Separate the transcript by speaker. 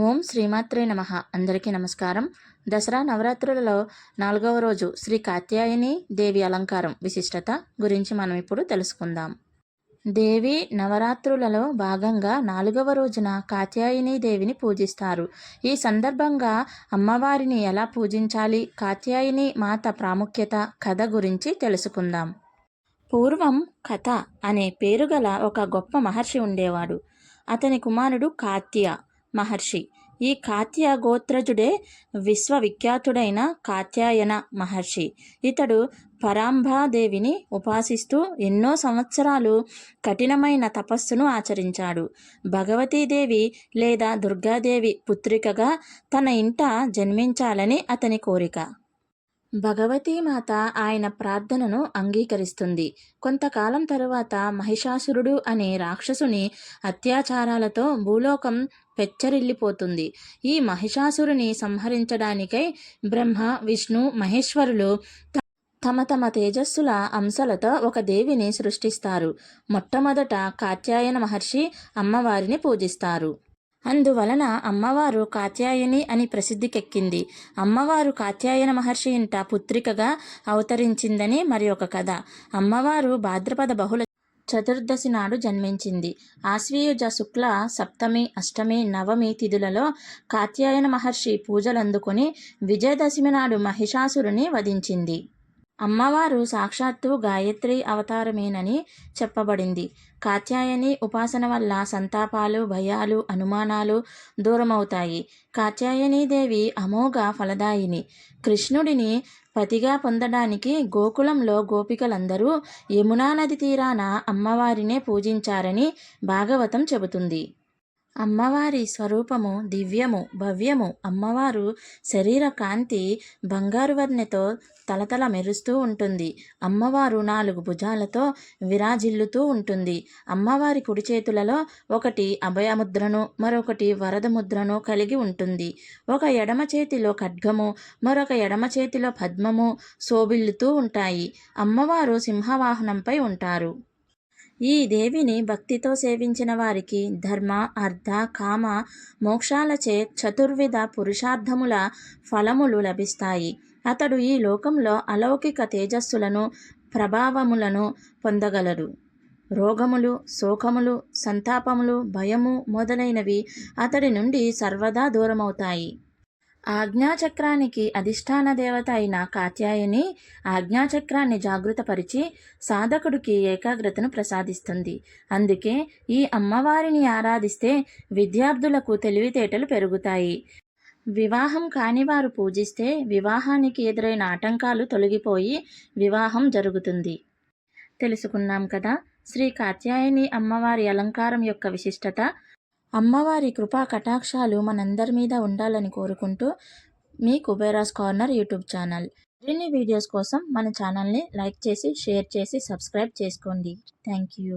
Speaker 1: ఓం శ్రీమాత్రే నమ. అందరికీ నమస్కారం. దసరా నవరాత్రులలో నాలుగవ రోజు శ్రీ కాత్యాయని దేవి అలంకారం విశిష్టత గురించి మనం ఇప్పుడు తెలుసుకుందాం. దేవి నవరాత్రులలో భాగంగా నాలుగవ రోజున కాత్యాయని దేవిని పూజిస్తారు. ఈ సందర్భంగా అమ్మవారిని ఎలా పూజించాలి కాత్యాయని మాత ప్రాముఖ్యత కథ గురించి తెలుసుకుందాం. పూర్వం కథ అనే పేరుగల ఒక గొప్ప మహర్షి ఉండేవాడు. అతని కుమారుడు కాత్య. మహర్షి. ఈ కాత్య గోత్రజుడే విశ్వవిఖ్యాతుడైన కాత్యాయన మహర్షి. ఇతడు పరాంభాదేవిని ఉపాసిస్తూ ఎన్నో సంవత్సరాలు కఠినమైన తపస్సును ఆచరించాడు. భగవతీదేవి లేదా దుర్గాదేవి పుత్రికగా తన ఇంట జన్మించాలని అతని కోరిక. భగవతీమాత ఆయన ప్రార్థనను అంగీకరిస్తుంది. కొంతకాలం తరువాత మహిషాసురుడు అనే రాక్షసుని అత్యాచారాలతో భూలోకం పెచ్చరిల్లిపోతుంది. ఈ మహిషాసురుని సంహరించడానికై బ్రహ్మ విష్ణు మహేశ్వరులు తమ తమ తేజస్సుల అంశలతో ఒక దేవిని సృష్టిస్తారు. మొట్టమొదట కాత్యాయన మహర్షి అమ్మవారిని పూజిస్తారు. అందువలన అమ్మవారు కాత్యాయని అని ప్రసిద్ధికెక్కింది. అమ్మవారు కాత్యాయన మహర్షి ఇంట పుత్రికగా అవతరించిందని మరి ఒక కథ. అమ్మవారు భాద్రపద బహుళ చతుర్దశి నాడు జన్మించింది. ఆశ్వీయుజ శుక్ల సప్తమి అష్టమి నవమి తిథులలో కాత్యాయన మహర్షి పూజలందుకుని విజయదశమి నాడు మహిషాసురుని వధించింది. అమ్మవారు సాక్షాత్తు గాయత్రి అవతారమేనని చెప్పబడింది. కాత్యాయని ఉపాసన వల్ల సంతాపాలు భయాలు అనుమానాలు దూరమవుతాయి. కాత్యాయనీదేవి అమోఘ ఫలదాయిని. కృష్ణుడిని పతిగా పొందడానికి గోకులంలో గోపికలందరూ యమునా నది తీరాన అమ్మవారినే పూజించారని భాగవతం చెబుతుంది. అమ్మవారి స్వరూపము దివ్యము భవ్యము. అమ్మవారు శరీర కాంతి బంగారు వర్ణెతో తలతల మెరుస్తూ ఉంటుంది. అమ్మవారు నాలుగు భుజాలతో విరాజిల్లుతూ ఉంటుంది. అమ్మవారి కుడి చేతులలో ఒకటి అభయముద్రను మరొకటి వరద ముద్రను కలిగి ఉంటుంది. ఒక ఎడమ చేతిలో ఖడ్గము మరొక ఎడమ చేతిలో పద్మము శోభిల్లుతూ ఉంటాయి. అమ్మవారు సింహవాహనంపై ఉంటారు. ఈ దేవిని భక్తితో సేవించిన వారికి ధర్మ అర్ధ కామ మోక్షాలచే చతుర్విధ పురుషార్థముల ఫలములు లభిస్తాయి. అతడు ఈ లోకంలో అలౌకిక తేజస్సులను ప్రభావములను పొందగలరు రోగములు శోకములు సంతాపములు భయము మొదలైనవి అతడి నుండి సర్వదా దూరమవుతాయి. ఆజ్ఞాచక్రానికి అధిష్టాన దేవత అయిన కాత్యాయని ఆజ్ఞాచక్రాన్ని జాగృతపరిచి సాధకుడికి ఏకాగ్రతను ప్రసాదిస్తుంది. అందుకే ఈ అమ్మవారిని ఆరాధిస్తే విద్యార్థులకు తెలివితేటలు పెరుగుతాయి. వివాహం కాని వారు పూజిస్తే వివాహానికి ఎదురైన ఆటంకాలు తొలగిపోయి వివాహం జరుగుతుంది. తెలుసుకున్నాం కదా శ్రీ కాత్యాయని అమ్మవారి అలంకారం యొక్క విశిష్టత అమ్మవారి కృపా కటాక్షాలు మనందరి మీద ఉండాలని కోరుకుంటూ మీ కుబేరాస్ కార్నర్ యూట్యూబ్ ఛానల్. మరిన్ని వీడియోస్ కోసం మన ఛానల్ని లైక్ చేసి షేర్ చేసి సబ్స్క్రైబ్ చేసుకోండి. Thank you.